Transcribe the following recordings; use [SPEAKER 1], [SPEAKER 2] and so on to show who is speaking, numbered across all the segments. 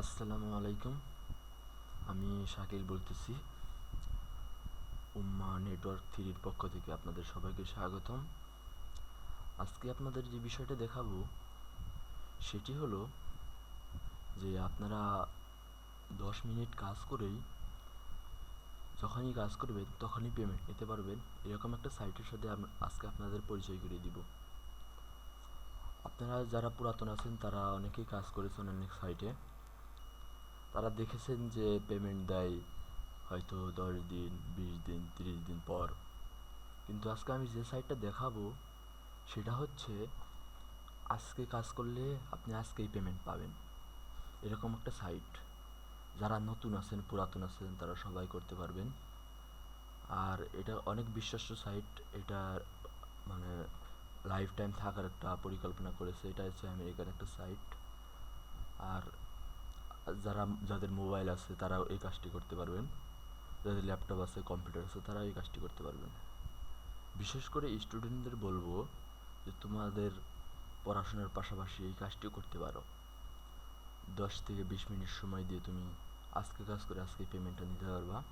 [SPEAKER 1] আসসালামু আলাইকুম। আমি শাকিল বলতেছি। উম্মা নেটওয়ার্ক থ্রির পক্ষ থেকে আপনাদের সবাইকে স্বাগতম। আজকে আপনাদের যে বিষয়টা দেখাবো, সেটি হলো যে আপনারা দশ মিনিট কাজ করেই যখনই কাজ করবেন তখনই পেমেন্ট নিতে পারবেন। এরকম একটা সাইটের সাথে আজকে আপনাদের পরিচয় করিয়ে দিব। আপনারা যারা পুরাতন আছেন, তারা অনেকেই কাজ করেছেন অনেক সাইটে। তারা দেখেছেন যে পেমেন্ট দেয় হয়তো দশ দিন, বিশ দিন, তিরিশ দিন পর। কিন্তু আজকে আমি যে সাইটটা দেখাবো, সেটা হচ্ছে আজকে কাজ করলে আপনি আজকেই পেমেন্ট পাবেন। এরকম একটা সাইট যারা নতুন আছেন, পুরাতন আছেন, তারা সবাই করতে পারবেন। আর এটা অনেক বিশ্বাস্য সাইট এটা মানে লাইফ টাইম থাকার একটা পরিকল্পনা করেছে। এটা হচ্ছে আমেরিকার একটা সাইট আর যারা, যাদের মোবাইল আছে, তারাও এই কাজটি করতে পারবেন। যাদের ল্যাপটপ আছে কম্পিউটার আছে তারা এই কাজটি করতে পারবেন। বিশেষ করে স্টুডেন্টদের বলব যে, তোমাদের পড়াশোনার পাশাপাশি এই কাজটিও করতে পারো। দশ থেকে বিশ মিনিট সময় দিয়ে তুমি আজকে কাজ করে আজকে পেমেন্টটা নিতে পারবা।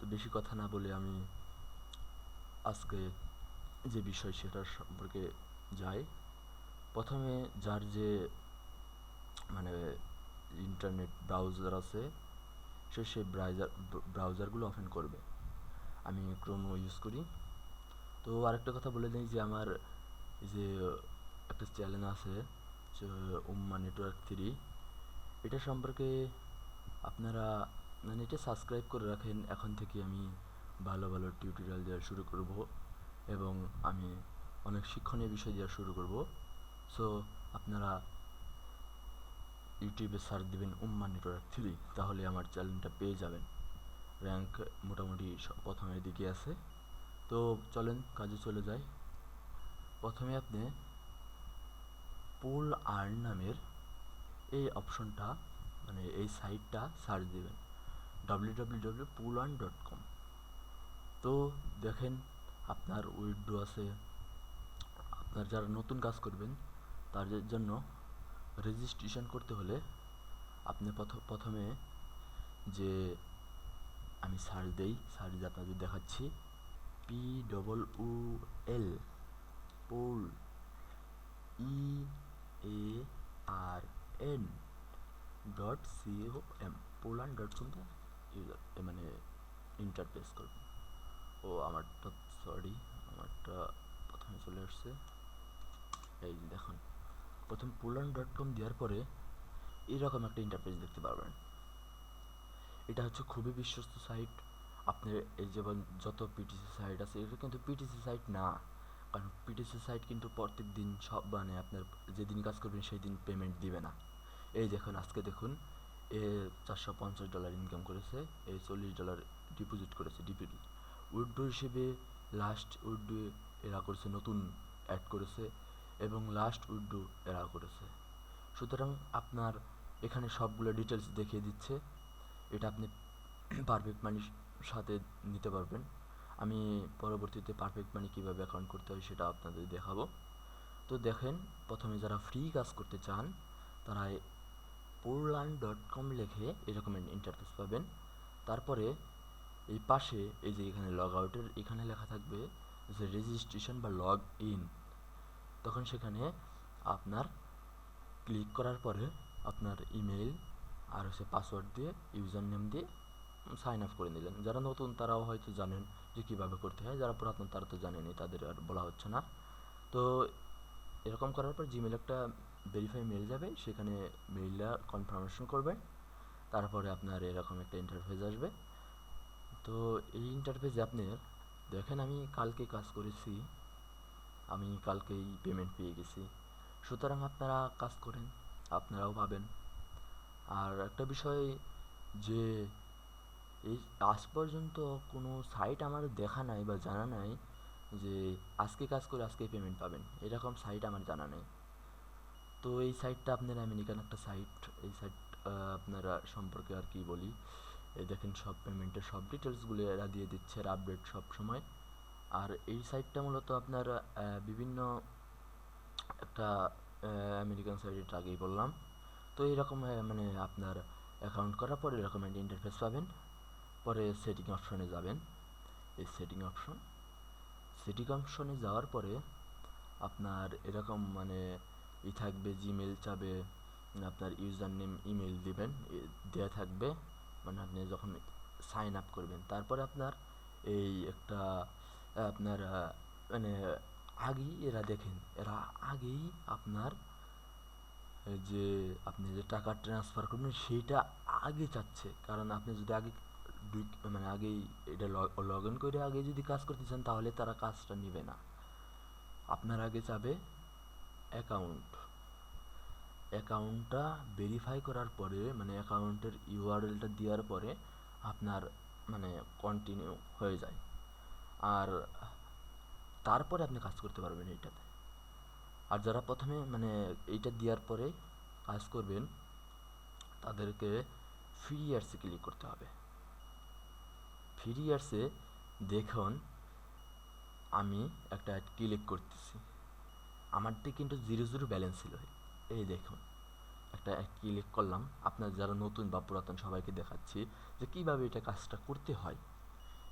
[SPEAKER 1] তো বেশি কথা না বলে আমি আজকে যে বিষয় সেটার সম্পর্কে যাই। প্রথমে যার যে মানে ইন্টারনেট ব্রাউজার আছে, সে সেই ব্রাউজার ব্রাউজারগুলো ওপেন করবে। আমি ক্রোমো ইউজ করি। তো আরেকটা কথা বলে দিই যে আমার যে একটা চ্যানেল আছে উম্মা নেটওয়ার্ক থ্রি এটা সম্পর্কে আপনারা মানে এটা সাবস্ক্রাইব করে রাখেন। এখন থেকে আমি ভালো ভালো টিউটোরিয়াল দেওয়া শুরু করব এবং আমি অনেক শিক্ষণীয় বিষয় দেওয়া শুরু করব। সো আপনারা ইউটিউবে সার্চ দিবেন উম্মা নেটওয়ার্ক থ্রি তাহলে আমার চ্যানেলটা পেয়ে যাবেন। র্যাঙ্ক মোটামুটি প্রথমের দিকে আছে। তো চলেন কাজে চলে যাই। প্রথমে আপনি পুল আর্ন নামের এই অপশনটা মানে এই সাইটটা সার্চ দিবেন। W W W pool earn dot com তো দেখেন আপনার উইডো আছে। আপনার যারা নতুন কাজ করবেন, তাদের জন্য রেজিস্ট্রেশন করতে হলে আপনি প্রথ- প্রথমে যে আমি সার্চ দেই সার্চ দিয়ে আপনাদের দেখাচ্ছি। P double O L pole E A R N dot C O M Pollan dot কমটা ইউজার মানে ইন্টারফেস করবেন। ও আমারটা সরি আমারটা প্রথমে চলে আসছে। এই দেখুন। প্রথম পোলান ডট কম দেওয়ার পরে এরকম একটা ইন্টারফেস দেখতে পারবেন। এটা হচ্ছে খুবই বিশ্বস্ত সাইট আপনার এই যেমন যত পিটিসি সাইট আছে এটা কিন্তু পিটিসি সাইট না। কারণ পিটিসি সাইট কিন্তু প্রত্যেক দিন সব মানে আপনার যেদিন কাজ করবেন সেই দিন পেমেন্ট দিবে না। এই দেখুন, আজকে দেখুন, এ চারশো পঞ্চাশ ডলার ইনকাম করেছে এই চল্লিশ ডলার ডিপোজিট করেছে ডিপিটি উইড্রো হিসেবে লাস্ট উইড্রো এরা করেছে, নতুন অ্যাড করেছে। এবং লাস্ট উইড্রো এরা করেছে। সুতরাং আপনার এখানে সবগুলো ডিটেলস দেখিয়ে দিচ্ছে। এটা আপনি পারফেক্ট মানির সাথে নিতে পারবেন। আমি পরবর্তীতে পারফেক্ট মানি কীভাবে অ্যাকাউন্ট করতে হয় সেটা আপনাদের দেখাবো। তো দেখেন, প্রথমে যারা ফ্রি কাজ করতে চান, তারা পোরলান ডট কম লেখে এরকম ইন্টারফেস পাবেন। তারপরে এই পাশে এই যে এখানে লগ আউটের এখানে লেখা থাকবে যে রেজিস্ট্রেশন বা লগ ইন তখন সেখানে আপনার ক্লিক করার পরে আপনার ইমেল আর হচ্ছে পাসওয়ার্ড দিয়ে ইউজার নেম দিয়ে সাইন আপ করে নিলেন। যারা নতুন তারাও হয়তো জানেন যে কীভাবে করতে হয়, যারা পুরাতন তারা তো জানেনি তাদের আর বলা হচ্ছে না। তো এরকম করার পর জিমেল একটা ভেরিফাই মেল যাবে, সেখানে মেইলটা কনফার্মেশন করবেন তারপরে আপনার এরকম একটা ইন্টারফেস আসবে। তো এই ইন্টারফেসে আপনার দেখেন, আমি কালকে কাজ করেছি আমি কালকেই পেমেন্ট পেয়ে গেছি। সুতরাং আপনারা কাজ করেন, আপনারাও পাবেন আর একটা বিষয় যে, এই আজ পর্যন্ত কোনো সাইট আমার দেখা নাই বা জানা নাই যে, আজকে কাজ করে আজকে পেমেন্ট পাবেন। এরকম সাইট আমার জানা নেই। তো এই সাইটটা আপনারা আপনার আমেরিকান একটা সাইট এই সাইট আপনারা সম্পর্কে আর কি বলি? এই দেখেন সব পেমেন্টের সব ডিটেলসগুলো এরা দিয়ে দিচ্ছে, আর আপডেট সব সময়। আর এই সাইটটা মূলত আপনার বিভিন্ন একটা আমেরিকান সাইট আগেই বললাম। তো এরকম মানে আপনার অ্যাকাউন্ট করার পরে এরকম একটা ইন্টারফেস পাবেন। পরে সেটিং অপশনে যাবেন। এই সেটিং অপশন সেটিং অপশনে যাওয়ার পরে আপনার এরকম মানে ই থাকবে জিমেল চাবে, আপনার ইউজার নেম ইমেল দিবেন দেওয়া থাকবে। মানে আপনি যখন সাইন আপ করবেন, তারপরে আপনার এই একটা আপনার মানে আগেই এরা দেখেন, এরা আগেই আপনার যে, আপনি যে টাকা ট্রান্সফার করবেন, সেইটা আগে চাচ্ছে। কারণ আপনি যদি আগে মানে আগেই এটা লগ ইন করে আগে যদি কাজ করতে চান, তাহলে তারা কাজটা নেবে না। আপনার আগে চাবে অ্যাকাউন্ট অ্যাকাউন্টটা ভেরিফাই করার পরে মানে অ্যাকাউন্টের ইউআরএলটা দেওয়ার পরে, আপনার মানে কন্টিনিউ হয়ে যায়। আর তারপরে আপনি কাজ করতে পারবেন এইটাতে। আর যারা প্রথমে মানে এইটা দেওয়ার পরে কাজ করবেন, তাদেরকে ফ্রি ইয়ার্সে ক্লিক করতে হবে। ফ্রি ইয়ার্সে দেখুন, আমি একটা ক্লিক করতেছি। আমারটি কিন্তু জিরো জিরো ব্যালেন্স ছিল। এই দেখুন, একটা ক্লিক করলাম। আপনার যারা নতুন বা পুরাতন সবাইকে দেখাচ্ছি যে কীভাবে এটা কাজটা করতে হয়।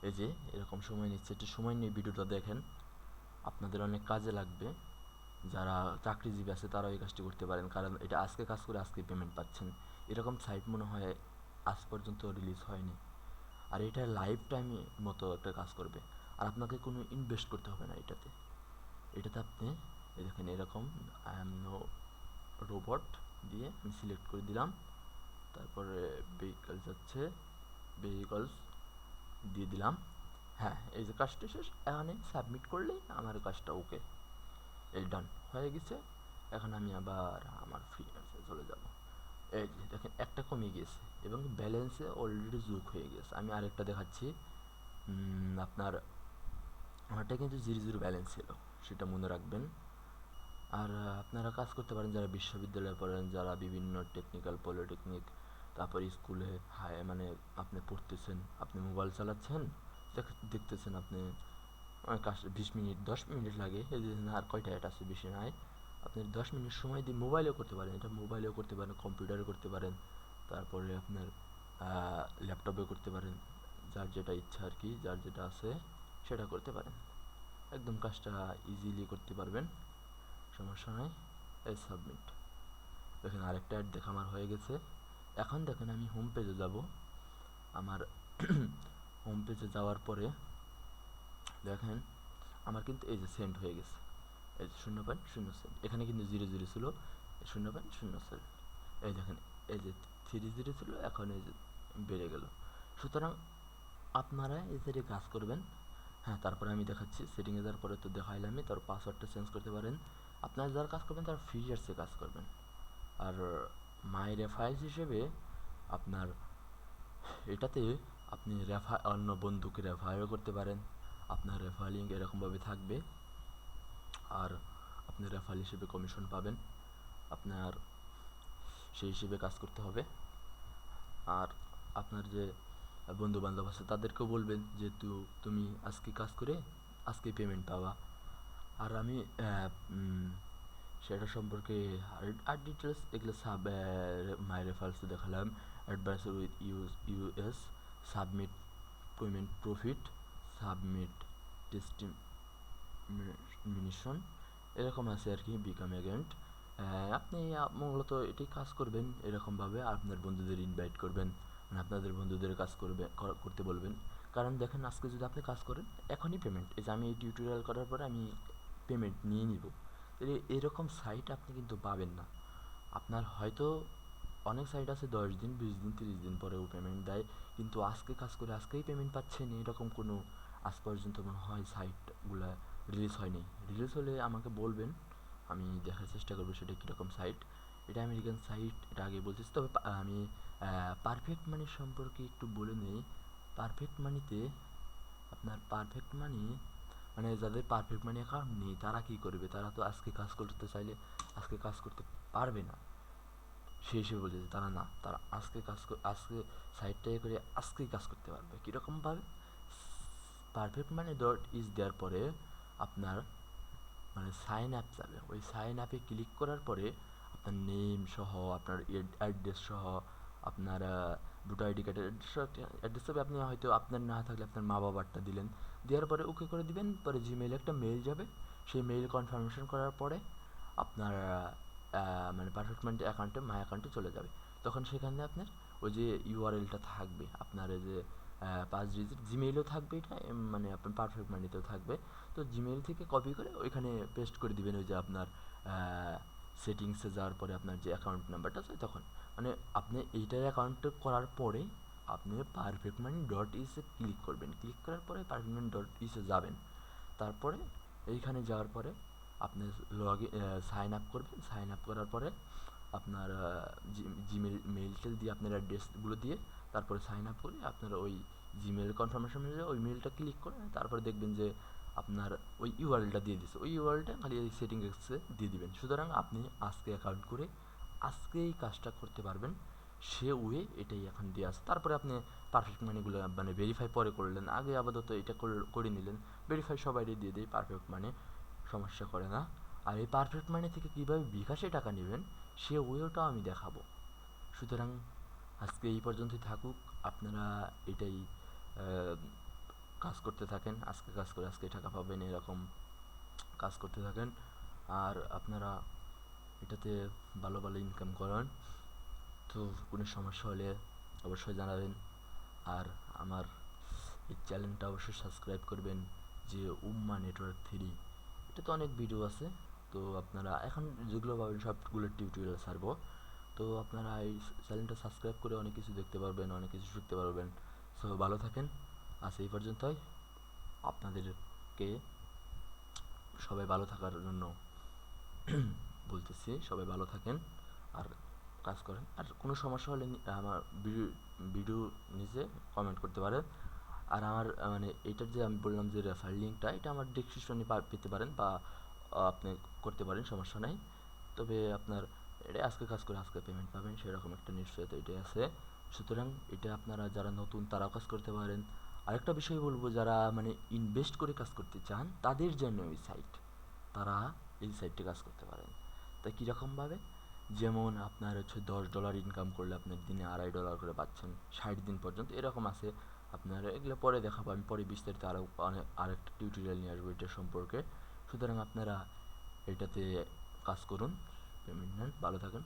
[SPEAKER 1] এই যে, এরকম সময় নিচ্ছে, একটু সময় নিয়ে ভিডিওটা দেখেন। আপনাদের অনেক কাজে লাগবে। যারা চাকরিজীবী আছে, তারাও এই কাজটি করতে পারেন। কারণ এটা আজকে কাজ করে আজকে পেমেন্ট পাচ্ছেন। এরকম সাইট মনে হয় আজ পর্যন্ত রিলিজ হয়নি। আর এটা লাইফ টাইম মতো একটা কাজ করবে। আর আপনাকে কোনো ইনভেস্ট করতে হবে না এটাতে। এটাতে আপনি দেখেন, এরকম আই এম নো রোবট দিয়ে আমি সিলেক্ট করে দিলাম। তারপরে ভেহিকলস যাচ্ছে। ভেহিকলস দিয়ে দিলাম। হ্যাঁ এই যে কাজটা শেষ, এখানে সাবমিট করলেই আমার কাজটা ওকে এই ডান হয়ে গেছে। এখন আমি আবার আমার ফ্রি চলে যাব। এই যে দেখেন, একটা কমে গিয়েছে এবং ব্যালেন্সে অলরেডি যোগ হয়ে গেছে। আমি আরেকটা দেখাচ্ছি। আপনার, আমারটা কিন্তু জিরো জিরো ব্যালেন্স ছিল, সেটা মনে রাখবেন। আর আপনারা কাজ করতে পারেন যারা বিশ্ববিদ্যালয়ে পড়েন, যারা বিভিন্ন টেকনিক্যাল পলিটেকনিক তারপর স্কুলে হাই মানে আপনি পড়তেছেন, আপনি মোবাইল চালাচ্ছেন, দেখ- দেখতেছেন আপনি অনেক কাজ বিশ মিনিট, দশ মিনিট লাগে আর কয়টা অ্যাড আছে বেশি নাই, আপনি দশ মিনিট সময় দিয়ে মোবাইলেও করতে পারেন, এটা মোবাইলেও করতে পারেন কম্পিউটারে করতে পারেন, তারপরে আপনার ল্যাপটপে করতে পারেন, যার যেটা ইচ্ছা আর কি, যার যেটা আছে, সেটা করতে পারেন। একদম কাজটা ইজিলি করতে পারবেন, সমস্যা নাই, এই সাবমিট দেখেন আরেকটা অ্যাড দেখা, আমার হয়ে গেছে। এখন দেখেন আমি হোম পেজে যাব। আমার হোম পেজে যাওয়ার পরে দেখেন, আমার কিন্তু এই যে সেন্ড হয়ে গেছে। এই যে শূন্য পয়েন্ট শূন্য সেন্ট এখানে কিন্তু জিরো জিরো ছিল, শূন্য পয়েন্ট শূন্য সেন্ট এই দেখেন, এই যে থ্রি জিরো ছিল, এখন এই যে বেড়ে গেল। সুতরাং আপনারা এই সাইডে কাজ করবেন হ্যাঁ তারপরে আমি দেখাচ্ছি সেটিংয়ে যাওয়ার পরে তো দেখাইলামই, তার পাসওয়ার্ডটা চেঞ্জ করতে পারেন। আপনারা যারা কাজ করবেন, তারা ফিচার্সে কাজ করবেন। আর মাই রেফারেন্স হিসেবে আপনার, এটাতে আপনি রেফার অন্য বন্ধুকে রেফারও করতে পারেন। আপনার রেফার লিঙ্ক এরকমভাবে থাকবে। আর আপনি রেফার হিসেবে কমিশন পাবেন। আপনার, সেই হিসেবে কাজ করতে হবে। আর আপনার যে বন্ধু বান্ধব আছে, তাদেরকেও বলবেন যে তুমি আজকে কাজ করে, আজকে পেমেন্ট পাবা। আর আমি সেটা সম্পর্কে আর- ডিটেলস এগুলো সাব মাই রেফারেন্সে দেখালাম। Advancer with use US submit payment profit submit টেস্টিমিনেশন এরকম আছে আর কি বিকাম এজেন্ট আপনি মূলত এটাই কাজ করবেন এরকমভাবে আপনার বন্ধুদের ইনভাইট করবেন মানে আপনাদের বন্ধুদের কাজ করবে করতে বলবেন। কারণ দেখেন, আজকে যদি আপনি কাজ করেন, এখনই পেমেন্ট এই যে আমি এই টিউটোরিয়াল করার পরে আমি পেমেন্ট নিয়ে নিব। এরকম সাইট আপনি কিন্তু পাবেন না। আপনার হয়তো অনেক সাইট আছে দশ দিন, বিশ দিন, তিরিশ দিন পরেও পেমেন্ট দেয়, কিন্তু আজকে কাজ করে আজকেই পেমেন্ট পাচ্ছেন, এরকম কোনো আজ পর্যন্ত মনে হয় সাইটগুলো রিলিজ হয়নি। রিলিজ হলে আমাকে বলবেন, আমি দেখার চেষ্টা করব সেটা কীরকম সাইট এটা আমেরিকান সাইট এটা আগে বলতেছি তবে আমি পারফেক্ট মানি সম্পর্কে একটু বলে নেই। পারফেক্ট মানিতে আপনার পারফেক্ট মানি মানে যাদের পারফেক্ট মানি অ্যাকাউন্ট নেই, তারা কি করবে? তারা তো আজকে কাজ করতে চাইলে আজকে কাজ করতে পারবে না। সে হিসেবে বলতেছে তারা না, তারা আজকে কাজ আজকে সাইটটাই করে আজকেই কাজ করতে পারবে। কীরকমভাবে পারফেক্ট মানে ডট ইজ দেওয়ার পরে আপনার মানে সাইন অ্যাপ যাবে। ওই সাইন অ্যাপে ক্লিক করার পরে আপনার নেম সহ, আপনার অ্যাড্রেস সহ, আপনার ভোটার আইডি কার্ডের অ্যাড্রেস হবে আপনি হয়তো আপনার না থাকলে আপনার মা বাবারটা দিলেন। দেওয়ার পরে ওকে করে দিবেন, পরে জিমেইলে একটা মেইল যাবে। সেই মেইল কনফার্মেশন করার পরে আপনার মানে পারফেক্ট মাইন্ড অ্যাকাউন্টে মাই অ্যাকাউন্টে চলে যাবে। তখন সেখানে আপনার ওই যে ইউআরএলটা থাকবে, আপনার যে পাঁচ ডিজিট জিমেইলও থাকবে এটা মানে আপনার পারফেক্ট মানিতেও থাকবে। তো জিমেইল থেকে কপি করে ওইখানে পেস্ট করে দিবেন ওই যে আপনার সেটিংসে যাওয়ার পরে আপনার যে অ্যাকাউন্ট নাম্বারটা আছে তখন। মানে আপনি এইটার অ্যাকাউন্ট করার পরে আপনি পারফেক্ট মানি ডট ইসে ক্লিক করবেন। ক্লিক করার পরে পারফেক্ট মানি ডট ইসে যাবেন। তারপরে এইখানে যাওয়ার পরে আপনি লগ ইন সাইন আপ করবেন। সাইন আপ করার পরে আপনার জিমেল মেল টেল দিয়ে আপনার অ্যাড্রেসগুলো দিয়ে তারপরে সাইন আপ করে আপনার ওই জিমেল কনফার্মেশন মেলে ওই মেলটা ক্লিক করে তারপরে দেখবেন যে আপনার ওই ইউআরএলটা দিয়ে দিচ্ছে ওই ইউআরএলটা খালি এই সেটিংসে দিয়ে দিবেন। সুতরাং আপনি আজকে অ্যাকাউন্ট করে আজকে এই কাজটা করতে পারবেন। সে ওয়ে এটাই এখন দিয়ে আসে তারপরে আপনি পারফেক্ট মানিগুলো মানে ভেরিফাই পরে করলেন। আগে আপাতত এটা করে নিলেন। ভেরিফাই সবাই দিয়ে দেয় পারফেক্ট মানে সমস্যা করে না। আর এই পারফেক্ট মানি থেকে কীভাবে বিকাশে টাকা নেবেন, সে ওয়েটাও আমি দেখাবো। সুতরাং আজকে এই পর্যন্তই থাকুক। আপনারা এটাই কাজ করতে থাকেন, আজকে কাজ করে আজকে টাকা পাবেন এরকম কাজ করতে থাকেন। আর আপনারা এটাতে ভালো ভালো ইনকাম করেন। তো কোনো সমস্যা হলে অবশ্যই জানাবেন। আর আমার এই চ্যানেলটা অবশ্যই সাবস্ক্রাইব করবেন, যে উম্মা নেটওয়ার্ক থ্রি। এটা তো অনেক ভিডিও আছে। তো আপনারা এখন যেগুলো পাবেন সবগুলো টিউটোরিয়াল ছাড়বো। তো আপনারা এই চ্যানেলটা সাবস্ক্রাইব করে অনেক কিছু দেখতে পারবেন, অনেক কিছু শিখতে পারবেন। সো ভালো থাকেন। আজ এই পর্যন্তই। আপনাদেরকে সবাই ভালো থাকার জন্য বলতেছি, সবাই ভালো থাকেন আর কাজ করেন। আর কোনো সমস্যা হলে আমার ভিডিও নিচে কমেন্ট করতে পারেন। আর আমার মানে এটার যে আমি বললাম যে রেফার লিঙ্কটা এটা আমার ডিসক্রিপশনে পেতে পারেন বা আপনি করতে পারেন, সমস্যা নাই। তবে আপনার এটা আজকে কাজ করে আজকে পেমেন্ট পাবেন, সেরকম একটা নিশ্চয়তা এটাই আছে। সুতরাং এটা আপনারা যারা নতুন, তারাও কাজ করতে পারেন। আরেকটা বিষয় বলব, যারা মানে ইনভেস্ট করে কাজ করতে চান, তাদের জন্য এই সাইট তারা এই সাইটে কাজ করতে পারেন। তা কীরকমভাবে? যেমন আপনার হচ্ছে দশ ডলার ইনকাম করলে আপনার দিনে আড়াই ডলার করে পাচ্ছেন, ষাট দিন পর্যন্ত, এরকম আছে। আপনার এগুলো পরে দেখাবো, আমি পরে বিস্তারিত আরও অনেক আরেকটা টিউটোরিয়াল নিয়ে আসব এটা সম্পর্কে। সুতরাং আপনারা এটাতে কাজ করুন, পেমেন্ট নেন, ভালো থাকেন।